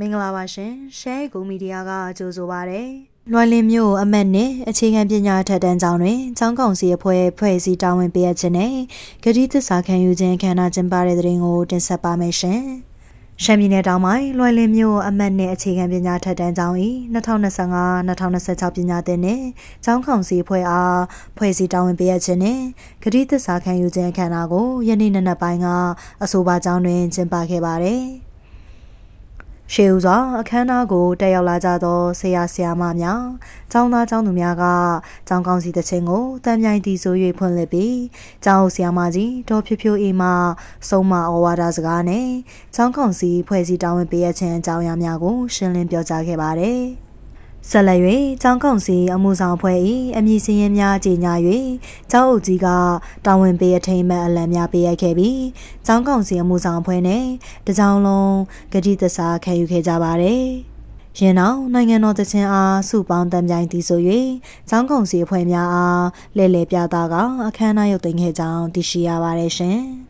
မင်္ဂလာပါရှင်ရှဲကူမီဒီယာကကြိုဆိုပါရယ်လွိုင်လင်မြို့အမတ်နဲ့အခြေခံပညာထက်တန်းကျောင်းတွင်ကျောင်းကောင်စီအဖွဲ့ဖွဲ့စည်းတာဝန်ပေးအပ်ခြင်းနဲ့ဂတိသစ္စာခံယူခြင်းခန္ဓာကျင်းပတဲ့တဲ့ရင်ကိုတင်ဆက်ပါမယ်ရှင်ရှမ်းပြည်နယ်တောင်ပိုင်းလွိုင်လင်မြို့အမတ်နဲ့အခြေခံပညာထက်တန်းကျောင်း၏2025-2026ပညာသင်နဲ့ကျောင်းကောင်စီအဖွဲ့အားဖွဲ့စည်းတာဝန်ပေးအပ်ခြင်းနဲ့ဂတိသစ္စာခံယူခြင်းခန္ဓာကိုယနေ့နံနက်ပိုင်းကအဆိုပါကျောင်းတွင်ကျင်းပခဲ့ပါတယ်။ ရှေးဦးစွာအခမ်းအနားကိုတက်ရောက်လာကြသောဆရာဆရာမများ၊ကျောင်းသားကျောင်းသူများကကျောင်းကောင်းစီတခြင်းကိုတမ်းမြိုင်တီဆို၍ဖွင့်လှစ်ပြီးကျောင်းအုပ်ဆရာမကြီးဒေါ်ဖြိုးဖြိုးအေးမှဆုံးမဩဝါဒစကားနဲ့ကျောင်းကောင်းစီဖွဲ့စည်းတာဝန်ပေးအပ်ခြင်းအကြောင်းအရာများကိုရှင်းလင်းပြောကြားခဲ့ပါတယ်။ ဆက်လက်၍ကျောင်းကောင်စီအမှုဆောင်အဖွဲ့၏အမည်စရင်းများကြေညာ၍ကျောင်းအုပ်ကြီးကတာဝန်ပေးအထိမ်းအမှတ်အလံများပေးအပ်ခဲ့ပြီးကျောင်းကောင်စီအမှုဆောင်အဖွဲ့နဲ့တကြောင်လုံးဂတိသစ္စာခံယူခဲ့ကြပါတယ်။ရင်နောက်နိုင်ငံတော်တခြင်းအားစုပေါင်းတံပြိုင်တည်ဆို၍ကျောင်းကောင်စီအဖွဲ့များအားလဲ့လဲပြသကအခမ်းအနားရုပ်သိမ်းခဲ့ကြောင်းသိရှိရပါတယ်ရှင်။